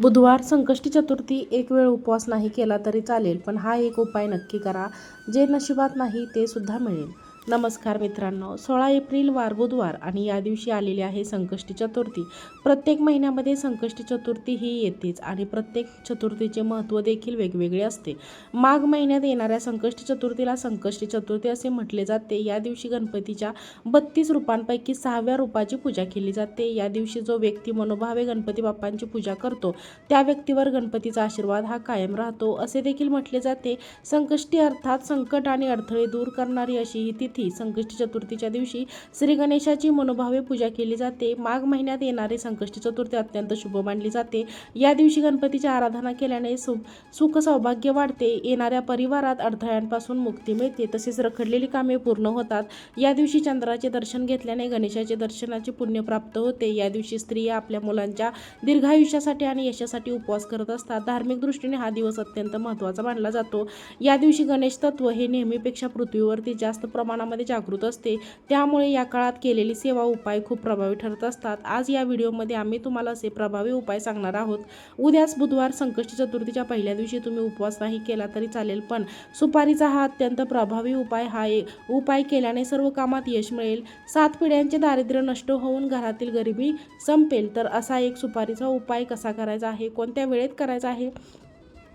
बुधवार संकष्टी चतुर्थी एक वेळ उपवास नाही केला तरी चालेल पण हा एक उपाय नक्की करा. जे नशिबात नाही ते सुद्धा मिळेल. नमस्कार मित्रांनो सोळा एप्रिल वार बुधवार आणि या दिवशी आलेली आहे संकष्टी चतुर्थी. प्रत्येक महिन्यामध्ये संकष्टी चतुर्थी ही येतेच आणि प्रत्येक चतुर्थीचे महत्त्व देखील वेगवेगळे असते. माघ महिन्यात येणाऱ्या संकष्टी चतुर्थीला संकष्टी चतुर्थी असे म्हटले जाते. या दिवशी गणपतीच्या बत्तीस रूपांपैकी सहाव्या रूपाची पूजा केली जाते. या दिवशी जो व्यक्ती मनोभावे गणपती बाप्पांची पूजा करतो त्या व्यक्तीवर गणपतीचा आशीर्वाद हा कायम राहतो असे देखील म्हटले जाते. संकष्टी अर्थात संकट आणि अडथळे दूर करणारी अशी ही तिथी संकष्टी चतुर्थीच्या दिवशी श्री गणेशाची मनोभावे पूजा केली जाते. माघ महिन्यात येणारी संकष्टी चतुर्थी अत्यंत शुभ मानली जाते. या दिवशी गणपतीची आराधना केल्याने सु सुख सौभाग्य वाढते. येणाऱ्या परिवारात अडथळ्यांपासून मुक्ती मिळते. तसेच रखडलेली कामे पूर्ण होतात. या दिवशी चंद्राचे दर्शन घेतल्याने गणेशाचे दर्शनाचे पुण्य प्राप्त होते. या दिवशी स्त्रिया आपल्या मुलांच्या दीर्घायुष्यासाठी आणि यशासाठी उपवास करत असतात. धार्मिक दृष्टीने हा दिवस अत्यंत महत्त्वाचा मानला जातो. या दिवशी गणेश तत्व हे नेहमीपेक्षा पृथ्वीवरती जास्त मनामध्ये जागृत असते. त्यामुळे या काळात केलेली सेवा उपाय खूप प्रभावी ठरत असतात. आज या व्हिडिओमध्ये आम्ही तुम्हाला असे प्रभावी उपाय सांगणार आहोत. उद्याच बुधवार संकष्टी चतुर्थीच्या पहिल्या दिवशी तुम्ही उपवास नाही केला तरी चालेल पण सुपारीचा हा अत्यंत प्रभावी उपाय हा एक उपाय केल्याने सर्व कामात यश मिळेल. सात पिढ्यांचे दारिद्र्य नष्ट होऊन घरातील गरिबी संपेल तर असा एक सुपारीचा उपाय कसा करायचा आहे? कोणत्या वेळेत करायचा आहे?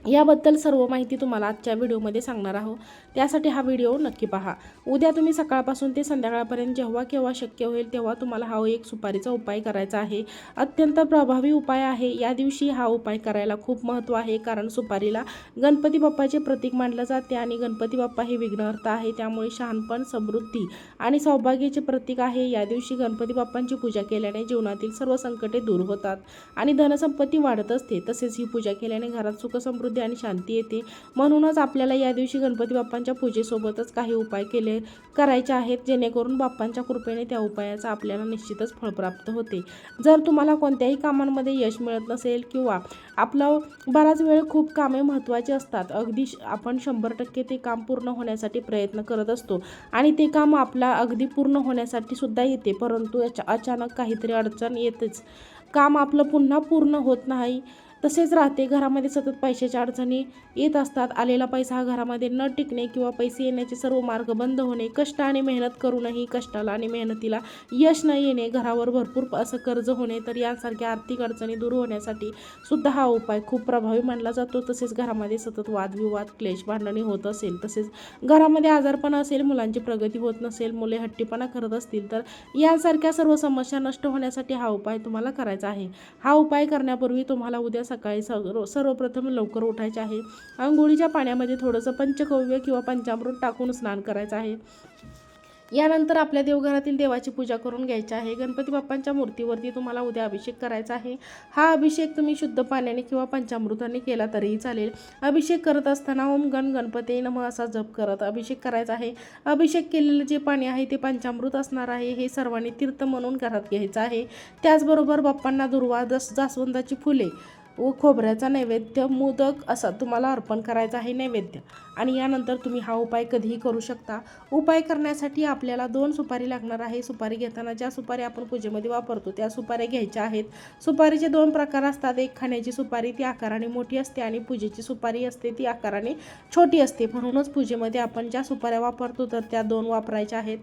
याबद्दल सर्व माहिती तुम्हाला आजच्या व्हिडिओमध्ये सांगणार आहोत. त्यासाठी हा व्हिडिओ नक्की पहा. उद्या तुम्ही सकाळपासून ते संध्याकाळपर्यंत जेव्हा केव्हा शक्य होईल तेव्हा तुम्हाला हा एक सुपारीचा उपाय करायचा आहे. अत्यंत प्रभावी उपाय आहे. या दिवशी हा उपाय करायला खूप महत्त्व आहे कारण सुपारीला गणपती बाप्पाचे प्रतीक मानलं जाते आणि गणपती बाप्पा हे विघ्नहर्ता आहे. त्यामुळे शहाणपण समृद्धी आणि सौभाग्याचे प्रतीक आहे. या दिवशी गणपती बाप्पांची पूजा केल्याने जीवनातील सर्व संकटे दूर होतात आणि धनसंपत्ती वाढत असते. तसेच ही पूजा केल्याने घरात सुख समृद्धी आणि शांती येते. म्हणूनच आपल्याला या दिवशी गणपती बाप्पांच्या पूजेसोबतच काही उपाय केले करायचे आहेत जेणेकरून बाप्पांच्या कृपेने त्या उपायाचा आपल्याला निश्चितच फळ प्राप्त होते. जर तुम्हाला कोणत्याही कामांमध्ये यश मिळत नसेल किंवा आपलं बराच वेळ खूप कामे महत्त्वाची असतात अगदी श- आपण शंभर टक्के ते काम पूर्ण होण्यासाठी प्रयत्न करत असतो आणि ते काम आपला अगदी पूर्ण होण्यासाठी सुद्धा येते परंतु याच्या अचानक काहीतरी अडचण येतेच. काम आपलं पुन्हा पूर्ण होत नाही तसेच राहते. घरामध्ये सतत पैशाच्या अडचणी येत असतात. आलेला पैसा हा घरामध्ये न टिकणे किंवा पैसे येण्याचे सर्व मार्ग बंद होणे कष्ट आणि मेहनत करूनही कष्टाला आणि मेहनतीला यश न येणे घरावर भरपूर असं कर्ज होणे तर यासारख्या आर्थिक अडचणी दूर होण्यासाठी सुद्धा हा उपाय खूप प्रभावी मानला जातो. तसेच घरामध्ये सतत वादविवाद क्लेश भांडणे होत असेल तसेच घरामध्ये आजारपण असेल मुलांची प्रगती होत नसेल मुले हट्टीपणा करत असतील तर यासारख्या सर्व समस्या नष्ट होण्यासाठी हा उपाय तुम्हाला करायचा आहे. हा उपाय करण्यापूर्वी तुम्हाला उद्या सकाळी सर्व सर्वप्रथम लवकर उठायचे आहे. आंघोळीच्या पाण्यामध्ये थोडंसं पंचकव्य किंवा पंचामृत टाकून स्नान करायचं आहे. यानंतर आपल्या देवघरातील देवाची पूजा करून घ्यायची आहे. गणपती बाप्पांच्या मूर्तीवरती तुम्हाला उद्या अभिषेक करायचा आहे. हा अभिषेक तुम्ही शुद्ध पाण्याने किंवा पंचामृताने केला तरीही चालेल. अभिषेक करत असताना ओम गण गणपती नम असा जप करत अभिषेक करायचा आहे. अभिषेक केलेलं जे पाणी आहे ते पंचामृत असणार आहे. हे सर्वांनी तीर्थ म्हणून घरात घ्यायचं आहे. त्याचबरोबर बाप्पांना दुर्वा दस जास्वंदाची फुले व खोबऱ्याचा नैवेद्य मोदक असा तुम्हाला अर्पण करायचा आहे नैवेद्य. आणि यानंतर तुम्ही हा उपाय कधीही करू शकता. उपाय करण्यासाठी आपल्याला दोन सुपारी लागणार आहे. सुपारी घेताना ज्या सुपारी आपण पूजेमध्ये वापरतो त्या सुपाऱ्या घ्यायच्या आहेत. सुपारीचे दोन प्रकार असतात. एक खाण्याची सुपारी ती आकाराने मोठी असते आणि पूजेची सुपारी असते ती आकाराने छोटी असते. म्हणूनच पूजेमध्ये आपण ज्या सुपाऱ्या वापरतो तर त्या दोन वापरायच्या आहेत.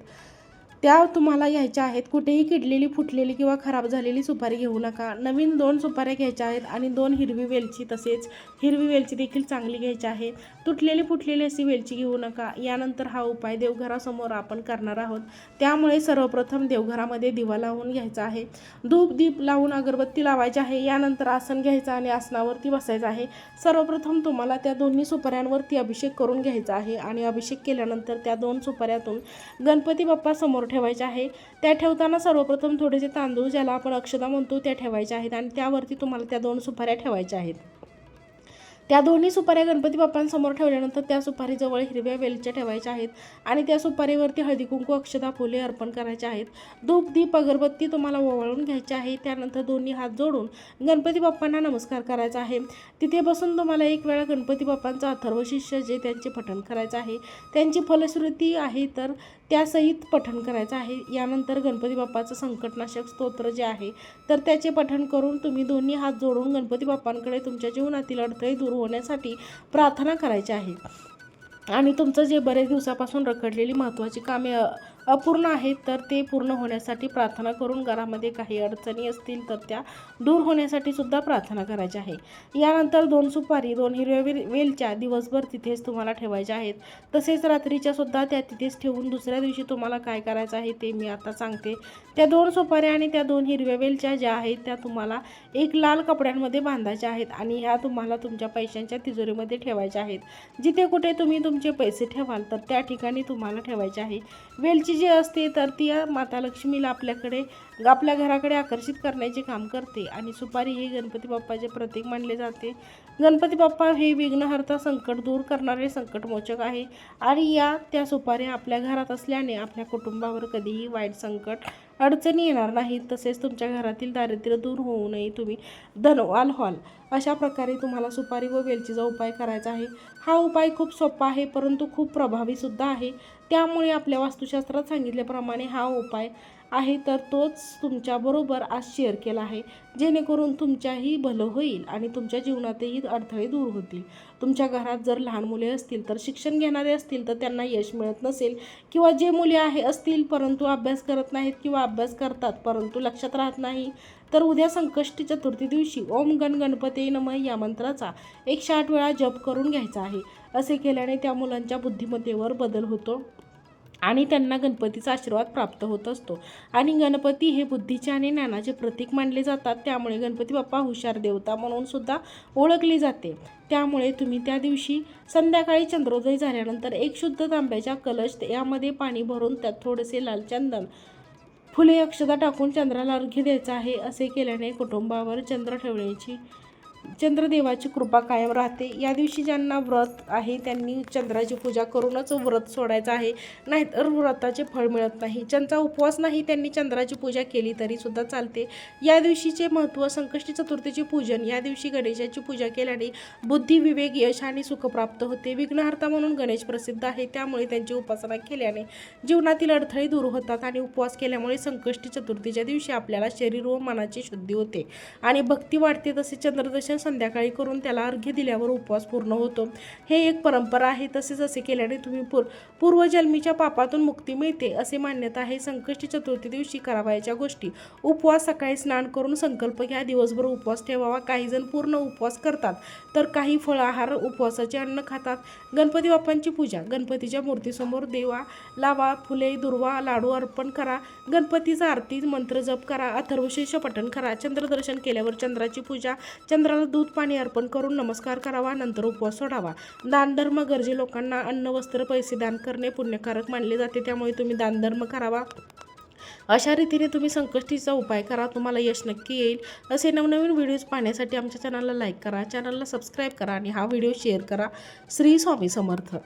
त्या तुम्हाला घ्यायच्या आहेत. कुठेही किडलेली फुटलेली किंवा खराब झालेली सुपारी घेऊ नका. नवीन दोन सुपाऱ्या घ्यायच्या आहेत आणि दोन हिरवी वेलची तसेच हिरवी वेलची देखील चांगली घ्यायची आहे. तुटलेली फुटलेली अशी वेलची घेऊ नका. यानंतर हा उपाय देवघरासमोर आपण करणार आहोत. त्यामुळे सर्वप्रथम देवघरामध्ये दिवा लावून घ्यायचा आहे. धूप दीप लावून अगरबत्ती लावायची आहे. यानंतर आसन घ्यायचं आणि आसनावरती बसायचं आहे. सर्वप्रथम तुम्हाला त्या दोन्ही सुपाऱ्यांवरती अभिषेक करून घ्यायचा आहे आणि अभिषेक केल्यानंतर त्या दोन सुपाऱ्यातून गणपती बाप्पा ठेवायच्या ठेवायचे आहे. त्या ठेवताना सर्वप्रथम थोडेसे तांदूळ ज्याला आपण अक्षदा म्हणतो त्या ठेवायच्या आहेत आणि त्यावरती तुम्हाला त्या दोन सुपाऱ्या ठेवायच्या आहेत. त्या दोन्ही सुपाऱ्या गणपती बाप्पांसमोर ठेवल्यानंतर त्या सुपारीजवळ हिरव्या वेलच्या ठेवायच्या आहेत आणि त्या सुपारीवरती हळदी कुंकू अक्षता फुले अर्पण करायचे आहेत. धूप दीप अगरबत्ती तुम्हाला ओवाळून घ्यायची आहे. त्यानंतर दोन्ही हात जोडून गणपती बाप्पांना नमस्कार करायचा आहे. तिथे बसून तुम्हाला एक वेळा गणपती बाप्पांचा अथर्व शिष्य जे त्यांचे पठण करायचं आहे. त्यांची फलश्रुती आहे तर त्यासहित पठण करायचं आहे. यानंतर गणपती बाप्पाचं संकटनाशक स्तोत्र जे आहे तर त्याचे पठण करून तुम्ही दोन्ही हात जोडून गणपती बाप्पांकडे तुमच्या जीवनातील अडथळे दूर होण्यासाठी प्रार्थना करायची आहे. आणि तुमचं जे बरेच दिवसापासून रखडलेली महत्त्वाची कामे अपूर्ण आहेत तर ते पूर्ण होण्यासाठी प्रार्थना करून घरामध्ये काही अडचणी असतील तर त्या दूर होण्यासाठी सुद्धा प्रार्थना करायची आहे. यानंतर दोन सुपारी दोन हिरव्या वेल वेलच्या दिवसभर तिथेच तुम्हाला ठेवायच्या आहेत. तसेच रात्रीच्या सुद्धा त्या तिथेच ठेवून दुसऱ्या दिवशी तुम्हाला काय करायचं आहे ते मी आता सांगते. त्या दोन सुपाऱ्या आणि त्या दोन हिरव्या वेलच्या ज्या आहेत त्या तुम्हाला एक लाल कपड्यांमध्ये बांधायच्या आहेत आणि ह्या तुम्हाला तुमच्या पैशांच्या तिजोरीमध्ये ठेवायच्या आहेत. जिथे कुठे तुम्ही तुमचे पैसे ठेवाल तर त्या ठिकाणी तुम्हाला ठेवायचे आहे. वेलची जी असते तर ती माता लक्ष्मीला आपल्याकडे आपल्या घराकडे आकर्षित करण्याचे काम करते. आणि सुपारी हे गणपती बाप्पाचे प्रतीक मानले जाते. गणपती बाप्पा हे विघ्नहर्ता संकट दूर करणारे संकटमोचक आहे. आणि या त्या सुपाऱ्या आपल्या घरात असल्याने आपल्या कुटुंबावर कधीही वाईट संकट अडचणी येणार नाहीत. तसेच तुमच्या घरातील दारिद्र्य दूर होऊ नये. तुम्ही धनवाल व्हाल. अशा प्रकारे तुम्हाला सुपारी व वेलचीचा उपाय करायचा आहे. हा उपाय खूप सोपा आहे परंतु खूप प्रभावीसुद्धा आहे. त्यामुळे आपल्या वास्तुशास्त्रात सांगितल्याप्रमाणे हा उपाय आहे तर तोच तुमच्याबरोबर आज शेअर केला आहे. जेणेकरून तुमच्याही भलं होईल आणि तुमच्या जीवनातही अडथळे दूर होतील. तुमच्या घरात जर लहान मुले असतील तर शिक्षण घेणारे असतील तर त्यांना यश मिळत नसेल किंवा जे मुले आहे असतील परंतु अभ्यास करत नाहीत किंवा अभ्यास करतात परंतु लक्षात राहत नाही तर उद्या संकष्टी चतुर्थी दिवशी ओम गण गणपती नम या मंत्राचा एकशे आठ वेळा जप करून घ्यायचा आहे. असे केल्याने त्या मुलांच्या बुद्धिमत्तेवर बदल होतो आणि त्यांना गणपतीचा आशीर्वाद प्राप्त होत असतो. आणि गणपती हे बुद्धीचे आणि ज्ञानाचे प्रतीक मानले जातात. त्यामुळे गणपती बाप्पा हुशार देवता म्हणून सुद्धा ओळखली जाते. त्यामुळे तुम्ही त्या दिवशी संध्याकाळी चंद्रोदय झाल्यानंतर एक शुद्ध तांब्याच्या कलश यामध्ये पाणी भरून त्यात थोडेसे लाल चंदन फुले अक्षता टाकून चंद्राला अर्घ्य द्यायचं आहे असे केल्याने कुटुंबावर चंद्र ठेवण्याची चंद्रदेवाची कृपा कायम राहते. या दिवशी ज्यांना व्रत आहे त्यांनी चंद्राची पूजा करूनच व्रत सोडायचं आहे. नाहीतर व्रताचे फळ मिळत नाही. ज्यांचा उपवास नाही त्यांनी चंद्राची पूजा केली तरी सुद्धा चालते. या दिवशीचे महत्त्व संकष्टी चतुर्थीचे पूजन या दिवशी गणेशाची पूजा केल्याने बुद्धी विवेक यश आणि सुख प्राप्त होते. विघ्नहर्ता म्हणून गणेश प्रसिद्ध आहे. त्यामुळे त्यांची उपासना केल्याने जीवनातील अडथळे दूर होतात आणि उपवास केल्यामुळे संकष्टी चतुर्थीच्या दिवशी आपल्याला शरीर व मनाची शुद्धी होते. आणि भक्ती वाढते तसे चंद्रदशा चंद्रदर्शन संध्याकाळी करून त्याला अर्घ्य दिल्यावर उपवास पूर्ण होतो. हे एक परंपरा आहे तसेच असे केल्याने तुम्ही पूर पूर्वजन्मीच्या पापातून मुक्ती मिळते असे मान्यता आहे संकष्टी चतुर्थी दिवशी करावयाच्या गोष्टी. उपवास सकाळी स्नान करून संकल्प घ्या दिवसभर उपवास ठेवावा काही जण पूर्ण उपवास करतात तर काही फळ आहार उपवासाचे अन्न खातात. गणपती बाप्पांची पूजा गणपतीच्या मूर्तीसमोर देवा लावा फुले दुर्वा लाडू अर्पण करा गणपतीचा आरती मंत्र जप करा अथर्वशीर्ष पठण करा चंद्रदर्शन केल्यावर चंद्राची पूजा चंद्राला दूध पाणी अर्पण करून नमस्कार करावा नंतर उपवास सोडावा. दानधर्म गरजे लोकांना अन्न वस्त्र पैसे दान करणे पुण्यकारक मानले जाते त्यामुळे तुम्ही दानधर्म करावा. अशा रीतीने तुम्ही संकष्टीचा उपाय करा तुम्हाला यश नक्की येईल. असे नवनवीन व्हिडिओज पाहण्यासाठी आमच्या चॅनलला लाईक करा चॅनलला सबस्क्राईब करा आणि हा व्हिडिओ शेअर करा. श्री स्वामी समर्थ.